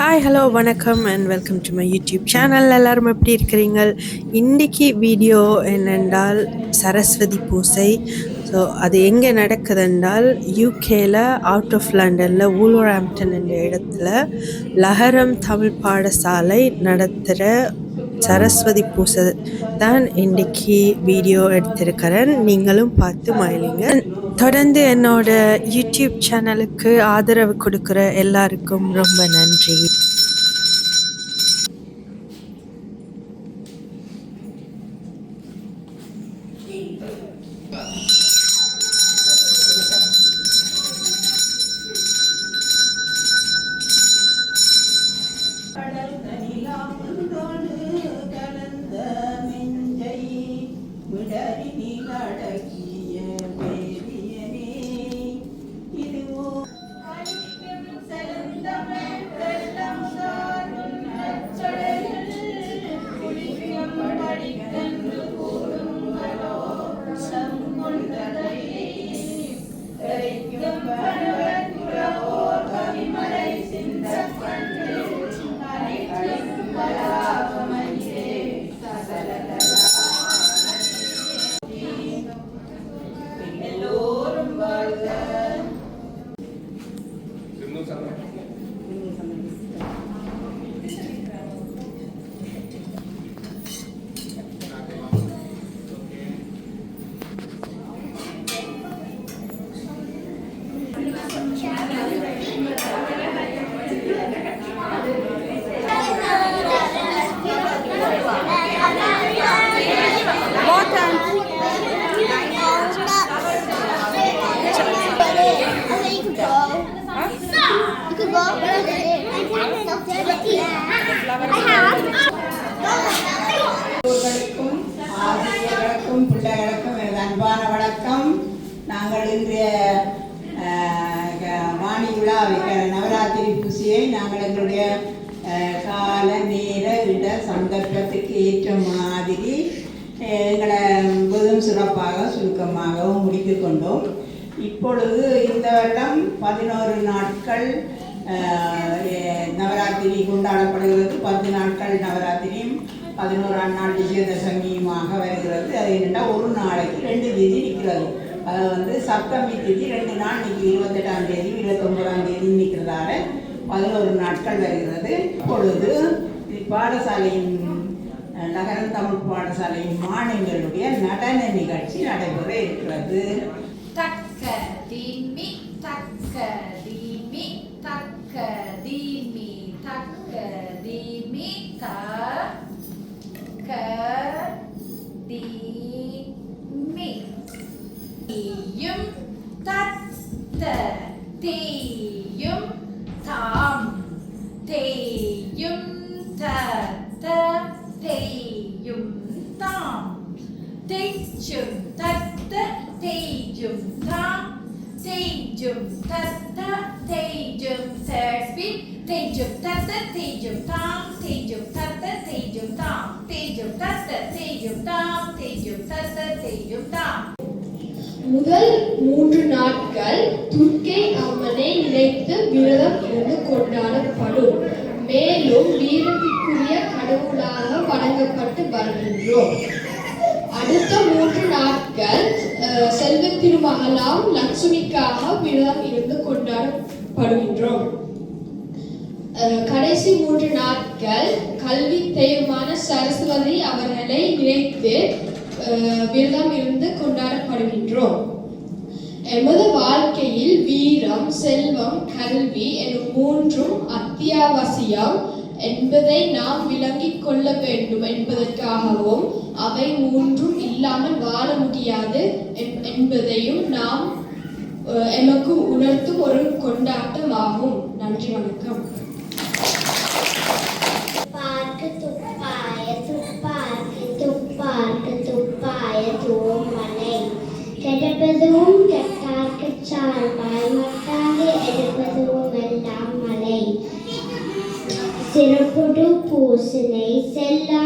Hi hello வணக்கம் and welcome to my YouTube channel எல்லாரும் எப்படி இருக்கிறீங்க இன்றைக்கி வீடியோ என்னென்றால் சரஸ்வதி பூசை. ஸோ அது எங்கே நடக்குதுன்றால் யூகேல அவுட் ஆஃப் லண்டனில் வூலோராம்டன் என்ற இடத்துல லஹரம் தமிழ் பாடசாலை நடத்துகிற சரஸ்வதி பூசை தான் இன்றைக்கி வீடியோ எடுத்திருக்கிறேன். நீங்களும் பார்த்து மயிலிங்க தொடர்ந்து என்னோட யூடியூப் சேனலுக்கு ஆதரவு கொடுக்குற எல்லாருக்கும் ரொம்ப நன்றி. ஆசிரியர்களுக்கும் பிள்ளைகளுக்கும் எனது அன்பான வணக்கம். நாங்கள் இன்றைய அஹ், வாணி விழாவை நவராத்திரி பூசியை நாங்கள் எங்களுடைய அஹ், கால நேர இட சந்தர்ப்பத்துக்கு ஏற்ற மாதிரி எங்களை வெறும் சிறப்பாக சுருக்கமாகவும் முடித்து கொண்டோம். இப்பொழுது இந்த வருடம் பதினோரு நாட்கள் நவராத்திரி கொண்டாடப்படுகிறது. பத்து நாட்கள் நவராத்திரியும் பதினோராம் நாள் விஜயதசமியுமாக வருகிறது. அது என்னென்னா ஒரு நாளைக்கு ரெண்டு தேதி நிற்கிறது அது வந்து சப்தமி தேதி ரெண்டு நாள் நிற்கி இருபத்தெட்டாம் தேதி இருபத்தொம்பதாம் தேதி நிற்கிறதால பதினோரு நாட்கள் வருகிறது. இப்பொழுது பாடசாலையின் நகரம் தமிழ் பாடசாலையின் மாணவர்களுடைய நடன நிகழ்ச்சி நடைபெற இருக்கிறது. தக்க தீமி தக்க தேய்ஜம் தத்த தேய்ஜம் தாம் தேய்ஜம் தத்த தேய்ஜும் தாம் தேஜம் தத்த தேய்ஜும் தாம் தேய்ஜும் தத்த தேய்ஜும் தாம் முதல் மூன்று நாட்கள் துர்க்கை அம்மனை நினைத்து விரதம் இருந்து கொண்டாடப்படும். மேலும் வீரத்திற்குரிய கடவுளாக வழங்கப்பட்டு வருகின்றோம். அடுத்த மூன்று நாட்கள் செல்வ திருமகளாம் லட்சுமிக்காக விரதம் இருந்து கொண்டாடப்படுகின்றோம். கடைசி மூன்று நாட்கள் கல்வி தெய்வமான சரஸ்வதி அவர்களை நினைத்து விரதம் இருந்து கொண்டாடப்படுகின்றோம். எமது வாழ்க்கையில் வீரம் செல்வம் கல்வி எனும் மூன்றும் அத்தியாவசியம் என்பதை நாம் விளங்கிக் கொள்ள வேண்டும் என்பதற்காகவும் அவை மூன்றும் இல்லாமல் வாழ முடியாது என்- என்பதையும் நாம் எமக்கு உணர்த்தும் ஒரு கொண்டாட்டமாகும். நன்றி வணக்கம். பார்க்கு துப்பாய துப்பார்க்கு துப்பார்க்கு துப்பாய தூமலை கெடப்பதும் கெட்டார்க்கு சார்பாய் மட்டாது எடுப்பதும் எல்லாம் மலை சிறப்புடு பூசனை செல்லாத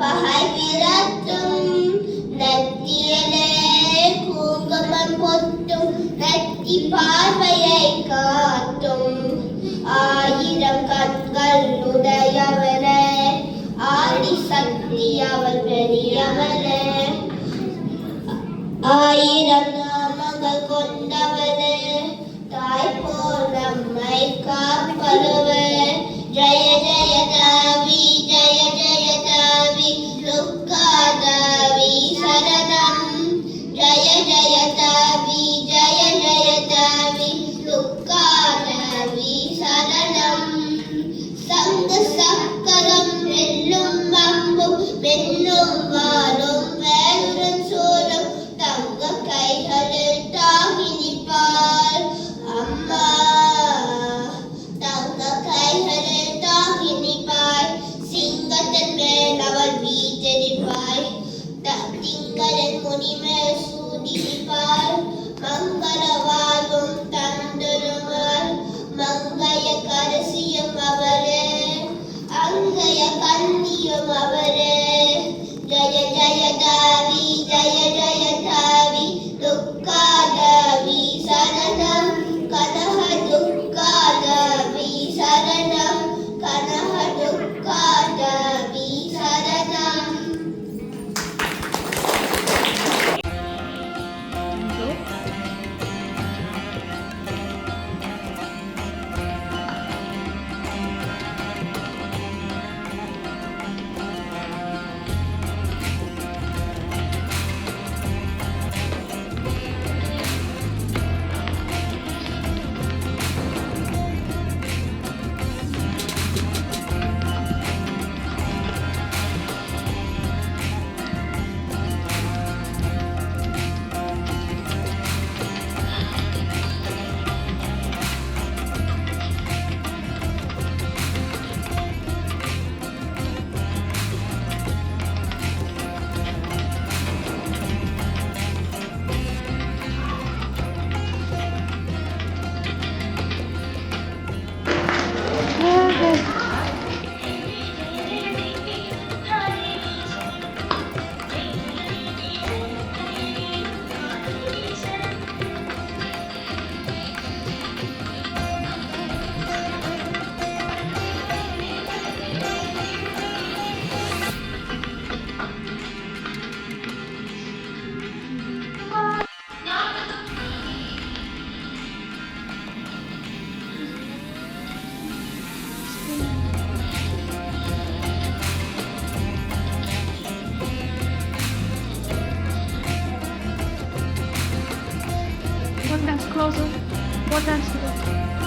பகை பிறத்தும் நத்தியலே கூங்கமம் பொத்தும் நத்தி பார்வையை காத்தும் ஆயிரம் கண்கள் உடையவனே ஆடி சக்தி அவர் பெரியவனே ஆயிரம் நாமங்கள் கொண்டவனே தாய் போல் நம்மை காப்பதுவே ஜய ஜய தாவி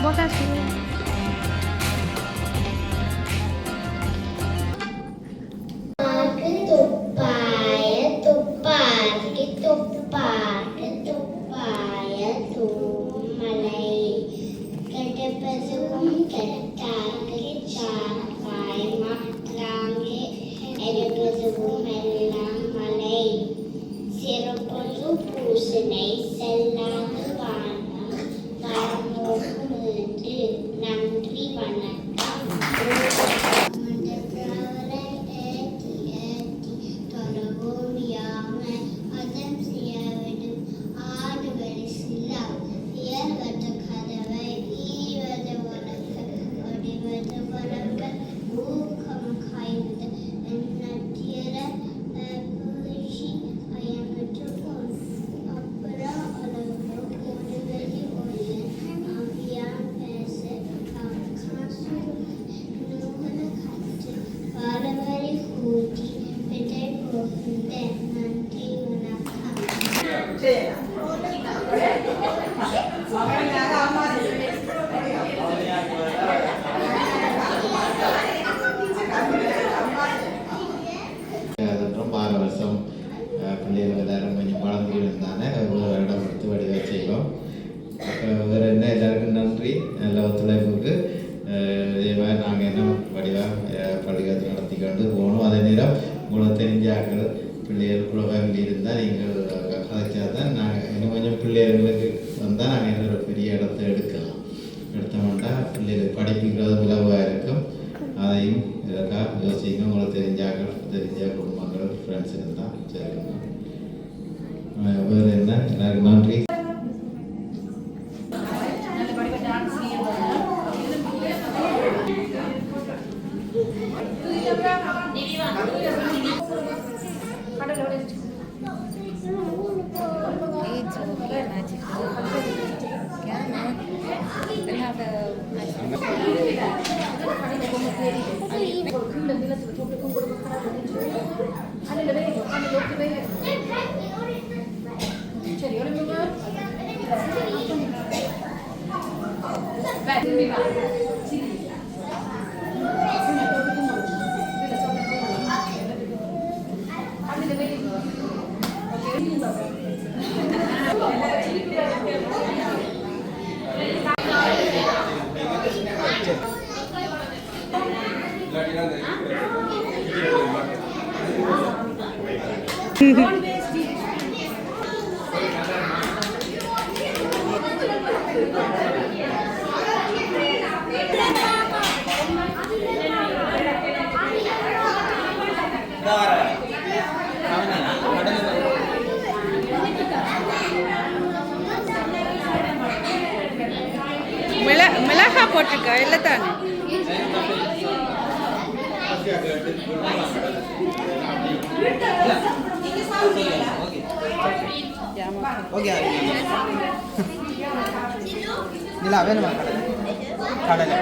Bogaty. കിടക്കാതെ ചാക്കായി മാത്രാങ്ങി എഴുപത് ഭൂമി வடிவா வேறு என்ன? எல்லாருக்கும் நன்றி. நல்ல ஒத்துழைப்புக்கு இதே மாதிரி நாங்கள் என்ன வடிவாக பள்ளிக்கூடத்தில் நடத்தி கொண்டு போகணும். அதே நேரம் உங்களுக்கு தெரிஞ்ச ஆக்கள் பிள்ளைகள் கூட ஃபேமிலி இருந்தால் நீங்கள் கதைச்சா தான் நாங்கள் இன்னும் கொஞ்சம் பிள்ளைகளுக்கு வந்தால் நாங்கள் இன்னொரு பெரிய இடத்த எடுக்கலாம். எடுத்தோம்னா பிள்ளைகள் படிப்புங்கிறது ছিল ছোট করে খারাপ আরে ஓகே நிலா வேணுமா கடலை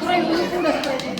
கடலை you.